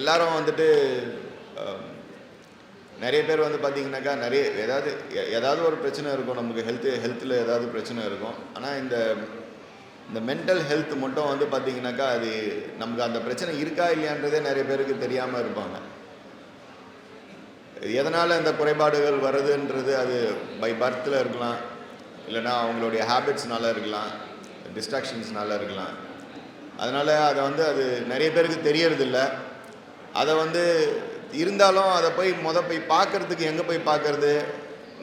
எல்லாரும் வந்துட்டு நிறைய பேர் வந்து பார்த்தீங்கன்னாக்கா நிறைய ஏதாவது ஏதாவது ஒரு பிரச்சனை இருக்கும். நமக்கு ஹெல்த்து ஹெல்த்தில் ஏதாவது பிரச்சனை இருக்கும். ஆனால் இந்த இந்த மென்டல் ஹெல்த் மட்டும் வந்து பார்த்தீங்கன்னாக்கா அது நமக்கு அந்த பிரச்சனை இருக்கா இல்லையான்றதே நிறைய பேருக்கு தெரியாமல் இருப்பாங்க. எதனால் இந்த குறைபாடுகள் வருதுன்றது அது பை பர்த்தில் இருக்கலாம். இல்லைன்னா அவங்களுடைய ஹேபிட்ஸ்னால இருக்கலாம். டிஸ்ட்ராக்ஷன்ஸ்னால இருக்கலாம். அதனால் அதை வந்து அது நிறைய பேருக்கு தெரியறதில்ல. அதை வந்து இருந்தாலும் அதை போய் முத போய் பார்க்கறதுக்கு எங்கே போய் பார்க்குறது?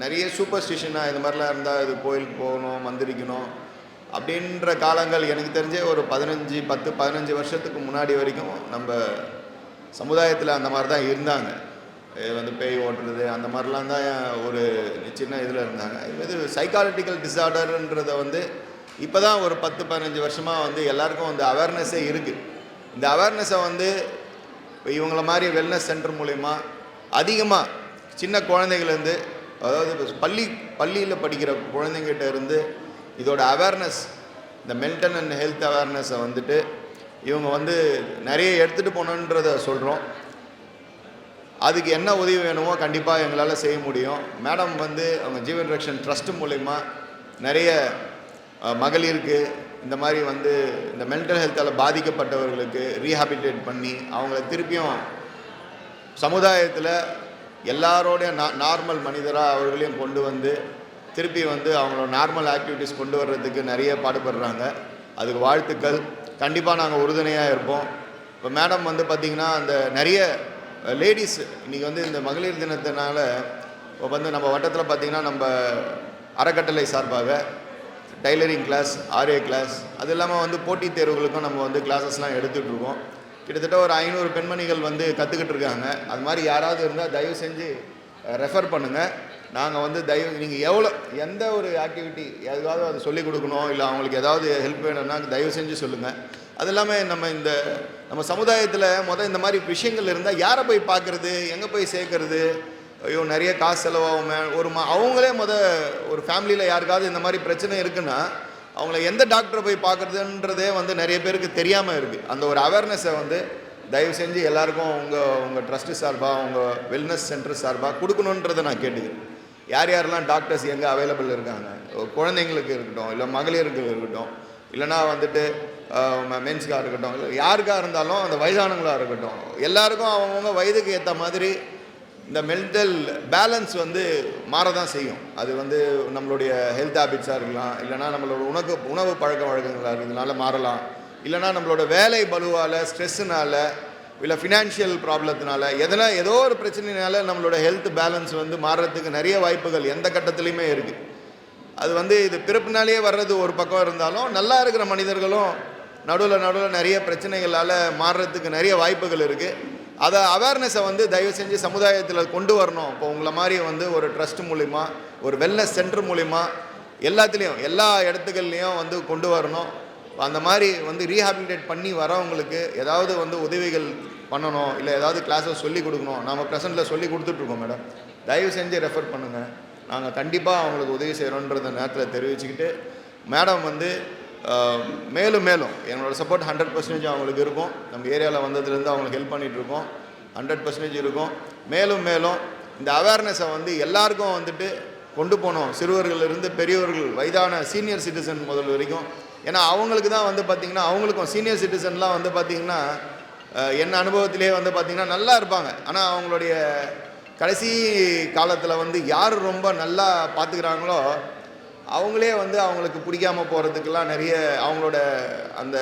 நிறைய சூப்பர் ஸ்டிஷனாக இது மாதிரிலாம் இருந்தால் இது கோயிலுக்கு போகணும் மந்திரிக்கணும் அப்படின்ற காலங்கள் எனக்கு தெரிஞ்சே ஒரு பதினஞ்சு பத்து பதினஞ்சு வருஷத்துக்கு முன்னாடி வரைக்கும் நம்ம சமுதாயத்தில் அந்த மாதிரி தான் இருந்தாங்க. இது வந்து பேய் ஓட்டுறது அந்த மாதிரிலாம் தான் ஒரு சின்ன இதில் இருந்தாங்க. இது சைக்காலஜிக்கல் டிஸார்டர்ன்றத வந்து இப்போ தான் ஒரு பத்து பதினஞ்சு வருஷமாக வந்து எல்லாருக்கும் வந்து அவேர்னஸே இருக்குது இந்த அவேர்னஸை வந்து இவங்கள மாதிரி வெல்னஸ் சென்டர் மூலிமா அதிகமாக சின்ன குழந்தைகள்லேருந்து அதாவது பள்ளி பள்ளியில் படிக்கிற குழந்தைங்கிட்ட இருந்து இதோட அவேர்னஸ் இந்த மென்டல் அண்ட் ஹெல்த் அவேர்னஸை வந்துட்டு இவங்க வந்து நிறைய எடுத்துகிட்டு போகணுன்றத சொல்கிறோம் அதுக்கு என்ன உதவி வேணுமோ கண்டிப்பாக எங்களால் செய்ய முடியும். மேடம் வந்து அவங்க ஜீவன் ரக்ஷன் ட்ரஸ்ட் மூலிமா நிறைய மகளிருக்கு இந்த மாதிரி வந்து இந்த மென்டல் ஹெல்த்தால் பாதிக்கப்பட்டவர்களுக்கு ரீஹாபிலிட்டேட் பண்ணி அவங்கள திருப்பியும் சமுதாயத்தில் எல்லாரோடைய நா நார்மல் மனிதராக அவர்களையும் கொண்டு வந்து திருப்பி வந்து அவங்களோட நார்மல் ஆக்டிவிட்டீஸ் கொண்டு வர்றதுக்கு நிறைய பாடுபடுறாங்க. அதுக்கு வாழ்த்துக்கள். கண்டிப்பாக நாங்கள் உறுதுணையாக இருப்போம். இப்போ மேடம் வந்து பார்த்திங்கன்னா அந்த நிறைய லேடிஸ் இன்றைக்கி வந்து இந்த மகளிர் தினத்தினால இப்போ வந்து நம்ம வட்டத்தில் பார்த்திங்கன்னா நம்ம அறக்கட்டளை சார்பாக டைலரிங் கிளாஸ் ஆர்ஏ கிளாஸ் அது இல்லாமல் வந்து போட்டித் தேர்வுகளுக்கும் நம்ம வந்து கிளாஸஸ்லாம் எடுத்துகிட்ருக்கோம் கிட்டத்தட்ட ஒரு ஐநூறு பெண்மணிகள் வந்து கற்றுக்கிட்டு இருக்காங்க. அது மாதிரி யாராவது இருந்தால் தயவு செஞ்சு ரெஃபர் பண்ணுங்கள் நாங்கள் வந்து தயவு நீங்கள் எவ்வளோ எந்த ஒரு ஆக்டிவிட்டி எதுவாவது அது சொல்லிக் கொடுக்கணும் இல்லை அவங்களுக்கு ஏதாவது ஹெல்ப் வேணும்னா தயவு செஞ்சு சொல்லுங்கள் அது இல்லாமல் நம்ம இந்த நம்ம சமுதாயத்தில் மொதல் இந்த மாதிரி விஷயங்கள் இருந்தால் யாரை போய் பார்க்குறது எங்கே போய் சேர்க்கறது ஐயோ நிறைய காசு செலவாகுமே. ஒரு மா அவங்களே முத ஒரு ஃபேமிலியில் யாருக்காவது இந்த மாதிரி பிரச்சனை இருக்குன்னா அவங்கள எந்த டாக்டரை போய் பார்க்குறதுன்றதே வந்து நிறைய பேருக்கு தெரியாமல் இருக்குது அந்த ஒரு அவேர்னஸை வந்து தயவு செஞ்சு எல்லாருக்கும் உங்கள் உங்கள் ட்ரஸ்ட்டு சார்பாக உங்கள் வெல்னஸ் சென்டர் சார்பாக கொடுக்கணுன்றதை நான் கேட்டுக்கிறேன். யார் யாரெல்லாம் டாக்டர்ஸ் எங்கே அவைலபிள் இருக்காங்க? குழந்தைங்களுக்கு இருக்கட்டும் இல்லை மகளிருக்கு இருக்கட்டும் இல்லைனா வந்துட்டு மென்ஸ்க்காக இருக்கட்டும் இல்லை யாருக்காக இருந்தாலும் அந்த வயதானவங்களாக இருக்கட்டும் எல்லாருக்கும் அவங்கவுங்க வயதுக்கு ஏற்ற மாதிரி இந்த மென்டல் பேலன்ஸ் வந்து மாற தான் செய்யும். அது வந்து நம்மளுடைய ஹெல்த் ஹேபிட்ஸாக இருக்கலாம் இல்லைனா நம்மளோட உணவு உணவு பழக்க வழக்கங்களாக இருக்கிறதுனால மாறலாம். இல்லைனா நம்மளோட வேலை பலுவால் ஸ்ட்ரெஸ்ஸுனால இல்லை ஃபினான்ஷியல் ப்ராப்ளத்தினால எதனா ஏதோ ஒரு பிரச்சனைனால நம்மளோட ஹெல்த் பேலன்ஸ் வந்து மாறுறதுக்கு நிறைய வாய்ப்புகள் எந்த கட்டத்துலையுமே இருக்குது அது வந்து இது பிறப்புனாலேயே வர்றது ஒரு பக்கம் இருந்தாலும் நல்லா இருக்கிற மனிதர்களும் நடுவில் நடுவில் நிறைய பிரச்சனைகளால் மாறுறதுக்கு நிறைய வாய்ப்புகள் இருக்குது அதை அவேர்னஸை வந்து தயவு செஞ்சு சமுதாயத்தில் கொண்டு வரணும். இப்போ உங்களை மாதிரி வந்து ஒரு ட்ரஸ்ட் மூலிமா ஒரு வெல்னஸ் சென்டர் மூலிமா எல்லாத்துலேயும் எல்லா இடத்துக்கள்லேயும் வந்து கொண்டு வரணும். அந்த மாதிரி வந்து ரீஹாபிலிட்டேட் பண்ணி வரவங்களுக்கு ஏதாவது வந்து உதவிகள் பண்ணணும். இல்லை ஏதாவது கிளாஸஸ் சொல்லி கொடுக்கணும். நம்ம ப்ரெசென்ட்டில் சொல்லி கொடுத்துட்ருக்கோம் மேடம் தயவு செஞ்சு ரெஃபர் பண்ணுங்கள் நாங்கள் கண்டிப்பாக அவங்களுக்கு உதவி செய்கிறோன்றத நேரத்தில் தெரிவிச்சுக்கிட்டு மேடம் வந்து மேலும் மேலும். என்னோடய சப்போர்ட் ஹண்ட்ரட் பர்சன்டேஜ் அவங்களுக்கு இருக்கும். நம்ம ஏரியாவில் வந்ததுலேருந்து அவங்களுக்கு ஹெல்ப் பண்ணிகிட்ருக்கோம் ஹண்ட்ரட் பர்சன்டேஜ் இருக்கும். மேலும் மேலும் இந்த அவேர்னஸை வந்து எல்லாருக்கும் வந்துட்டு கொண்டு போனோம் சிறுவர்களிலிருந்து பெரியவர்கள் வயதான சீனியர் சிட்டிசன் முதல் வரைக்கும். ஏன்னா அவங்களுக்கு தான் வந்து பார்த்திங்கன்னா அவங்களுக்கும் சீனியர் சிட்டிசன்லாம் வந்து பார்த்திங்கன்னா என் அனுபவத்திலே வந்து பார்த்திங்கன்னா நல்லா இருப்பாங்க. ஆனால் அவங்களுடைய கடைசி காலத்தில் வந்து யார் ரொம்ப நல்லா பார்த்துக்கிறாங்களோ அவங்களே வந்து அவங்களுக்கு பிடிக்காம போகிறதுக்கெல்லாம் நிறைய அவங்களோட அந்த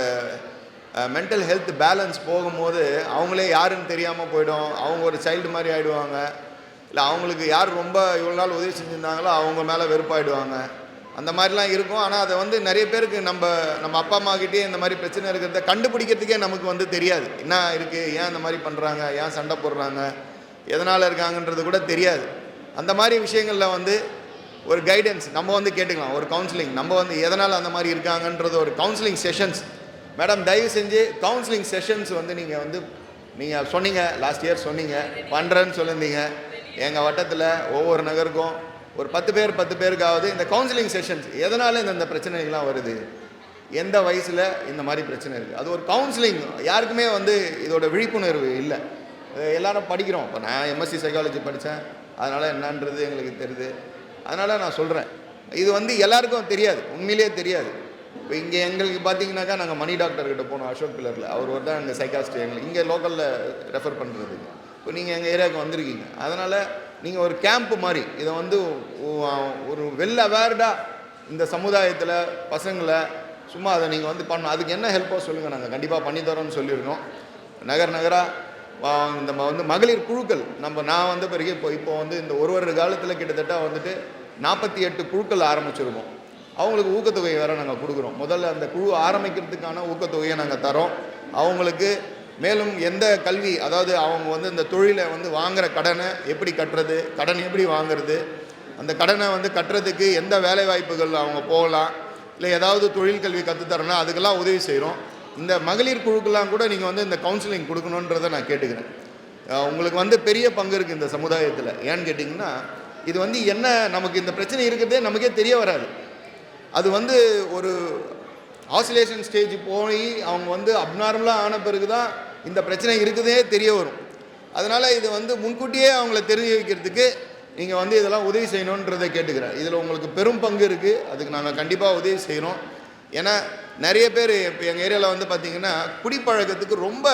மென்டல் ஹெல்த் பேலன்ஸ் போகும்போது அவங்களே யாருன்னு தெரியாமல் போயிடும். அவங்க ஒரு சைல்டு மாதிரி ஆகிடுவாங்க இல்லை அவங்களுக்கு யார் ரொம்ப இவ்வளோ நாள் உதவி செஞ்சுருந்தாங்களோ அவங்க மேலே வெறுப்பாயிடுவாங்க. அந்த மாதிரிலாம் இருக்கும். ஆனால் அதை வந்து நிறைய பேருக்கு நம்ம நம்ம அப்பா அம்மாக்கிட்டே இந்த மாதிரி பிரச்சனை இருக்கிறத கண்டுபிடிக்கிறதுக்கே நமக்கு வந்து தெரியாது. என்ன இருக்குது ஏன் இந்த மாதிரி பண்ணுறாங்க ஏன் சண்டை போடுறாங்க? எதனால் இருக்காங்கன்றது கூட தெரியாது. அந்த மாதிரி விஷயங்களில் வந்து ஒரு கைடன்ஸ் நம்ம வந்து கேட்டுக்கலாம். ஒரு கவுன்சிலிங் நம்ம வந்து எதனால் அந்த மாதிரி இருக்காங்கன்றது ஒரு கவுன்சிலிங் செஷன்ஸ் மேடம் தயவு செஞ்சு கவுன்சிலிங் செஷன்ஸ் வந்து நீங்கள் வந்து நீங்கள் சொன்னீங்க லாஸ்ட் இயர் சொன்னீங்க பண்ணுறேன்னு சொல்லியிருந்தீங்க. எங்கள் வட்டத்தில் ஒவ்வொரு நகருக்கும் ஒரு பத்து பேர் பத்து பேருக்காவது இந்த கவுன்சிலிங் செஷன்ஸ் எதனால் இந்த இந்த பிரச்சனைகள்லாம் வருது? எந்த வயசில் இந்த மாதிரி பிரச்சனை இருக்குது அது ஒரு கவுன்சிலிங் யாருக்குமே வந்து இதோட விழிப்புணர்வு இல்லை. எல்லாரும் படிக்கிறோம். இப்போ நான் எம்எஸ்சி சைக்காலஜி படித்தேன் அதனால் என்னன்றது எங்களுக்கு தெரியுது. அதனால் நான் சொல்கிறேன் இது வந்து எல்லாருக்கும் தெரியாது. உண்மையிலேயே தெரியாது. இப்போ இங்கே எங்களுக்கு பார்த்தீங்கன்னாக்கா நாங்கள் மணி டாக்டர்கிட்ட போனோம் அசோக் பில்லரில். அவர் ஒரு தான் எங்கள் சைக்காஸ்ட் எங்களுக்கு. இங்கே லோக்கலில் ரெஃபர் பண்ணுறது இப்போ நீங்கள் எங்கள் ஏரியாவுக்கு வந்திருக்கீங்க. அதனால் நீங்கள் ஒரு கேம்ப் மாதிரி இதை வந்து ஒரு வெல் அவேர்டாக இந்த சமுதாயத்தில் பசங்களை சும்மா அதை நீங்கள் வந்து பண்ணணும். அதுக்கு என்ன ஹெல்ப்போ சொல்லுங்கள் நாங்கள் கண்டிப்பாக பண்ணித்தரோம்னு சொல்லியிருக்கோம். நகர் நகராக இந்த வந்து மகளிர் குழுக்கள். நம்ம நான் வந்த பிறகு இப்போ இப்போ வந்து இந்த ஒரு வருட காலத்தில் கிட்டத்தட்ட வந்துட்டு நாற்பத்தி எட்டு குழுக்கள் ஆரம்பிச்சிருக்கோம். அவங்களுக்கு ஊக்கத்தொகை வேறு நாங்கள் கொடுக்குறோம். முதல்ல அந்த குழு ஆரம்பிக்கிறதுக்கான ஊக்கத்தொகையை நாங்கள் தரோம். அவங்களுக்கு மேலும் எந்த கல்வி அதாவது அவங்க வந்து இந்த தொழிலை வந்து வாங்குற கடனை எப்படி கட்டுறது கடன் எப்படி வாங்குறது அந்த கடனை வந்து கட்டுறதுக்கு எந்த வேலை வாய்ப்புகள் அவங்க போகலாம் இல்லை ஏதாவது தொழில் கல்வி கற்றுத்தரனா அதுக்கெல்லாம் உதவி செய்கிறோம் இந்த மகளிர் குழுக்கெல்லாம் கூட நீங்கள் வந்து இந்த கவுன்சிலிங் கொடுக்கணுன்றதை நான் கேட்டுக்கிறேன். உங்களுக்கு வந்து பெரிய பங்கு இருக்குது இந்த சமுதாயத்தில். ஏன்னு கேட்டிங்கன்னா இது வந்து என்ன நமக்கு இந்த பிரச்சனை இருக்கிறதே நமக்கே தெரிய வராது. அது வந்து ஒரு ஆசிலேஷன் ஸ்டேஜ் போய் அவங்க வந்து அப்நார்மலாக ஆன பிறகு தான் இந்த பிரச்சனை இருக்குதே தெரிய வரும். அதனால் இது வந்து முன்கூட்டியே அவங்கள தெரிஞ்சு வைக்கிறதுக்கு நீங்கள் வந்து இதெல்லாம் உதவி செய்யணுன்றதை கேட்டுக்கிறேன். இதில் உங்களுக்கு பெரும் பங்கு இருக்குது அதுக்கு நாங்கள் கண்டிப்பாக உதவி செய்கிறோம் ஏன்னா நிறைய பேர் இப்போ எங்கள் ஏரியாவில் வந்து பார்த்திங்கன்னா குடிப்பழக்கத்துக்கு ரொம்ப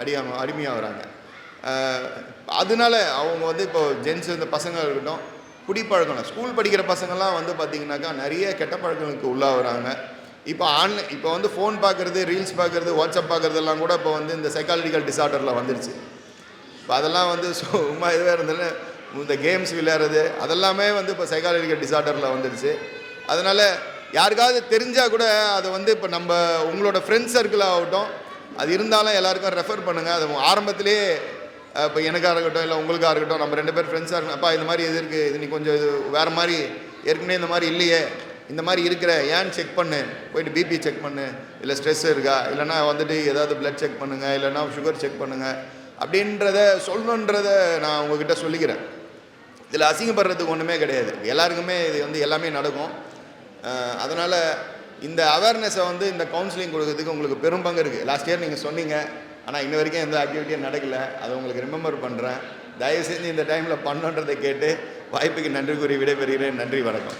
அடியாம அடிமையாகிறாங்க. அதனால அவங்க வந்து இப்போ ஜென்ஸ் இந்த பசங்க இருக்கட்டும் குடிப்பழக்கம் ஸ்கூல் படிக்கிற பசங்கள்லாம் வந்து பார்த்திங்கனாக்கா நிறைய கெட்ட பழக்கங்களுக்கு உள்ளாகிறாங்க. இப்போ ஆன்லைன் இப்போ வந்து ஃபோன் பார்க்குறது ரீல்ஸ் பார்க்குறது வாட்ஸ்அப் பார்க்குறதெல்லாம் கூட இப்போ வந்து இந்த சைக்காலஜிக்கல் டிசார்டரில் வந்துருச்சு. இப்போ அதெல்லாம் வந்து சும்மா இதுவாக இருந்தாலும் இந்த கேம்ஸ் விளையாடுறது அதெல்லாமே வந்து இப்போ சைக்காலஜிக்கல் டிசார்டரில் வந்துடுச்சு அதனால் யாருக்காவது தெரிஞ்சால் கூட அதை வந்து இப்போ நம்ம உங்களோட ஃப்ரெண்ட்ஸ் சர்க்கிள் ஆகட்டும் அது இருந்தாலும் எல்லாருக்கும் ரெஃபர் பண்ணுங்கள் அது ஆரம்பத்திலே இப்போ எனக்காக இருக்கட்டும் இல்லை உங்களுக்காக இருக்கட்டும் நம்ம ரெண்டு பேர் ஃப்ரெண்ட்ஸாக இருக்கணும். அப்பா இந்த மாதிரி இது இருக்குது இது நீ கொஞ்சம் இது வேறு மாதிரி ஏற்கனவே இந்த மாதிரி இல்லையே. இந்த மாதிரி இருக்கிற ஏன் செக் பண்ணு? போயிட்டு பிபி செக் பண்ணு. இல்லை ஸ்ட்ரெஸ் இருக்கா? இல்லைன்னா வந்துட்டு ஏதாவது பிளட் செக் பண்ணுங்கள் இல்லைன்னா சுகர் செக் பண்ணுங்கள் அப்படின்றத சொல்லணுன்றத நான் உங்ககிட்ட சொல்லிக்கிறேன். இதில் அசிங்கப்படுறதுக்கு ஒன்றுமே கிடையாது. எல்லாருக்குமே இது வந்து எல்லாமே நடக்கும். அதனால் இந்த அவேர்னஸை வந்து இந்த கவுன்சிலிங் கொடுக்கறதுக்கு உங்களுக்கு பெரும் பங்கு இருக்குது லாஸ்ட் இயர் நீங்கள் சொன்னீங்க. ஆனால் இன்ன வரைக்கும் எந்த ஆக்டிவிட்டியும் நடக்கல. அதை உங்களுக்கு ரிமெம்பர் பண்ணுறேன் தயவு செஞ்சு இந்த டைமில் பண்ணுன்றதை கேட்டு வாய்ப்புக்கு நன்றி கூறி விடைபெறுகிறேன். நன்றி வணக்கம்.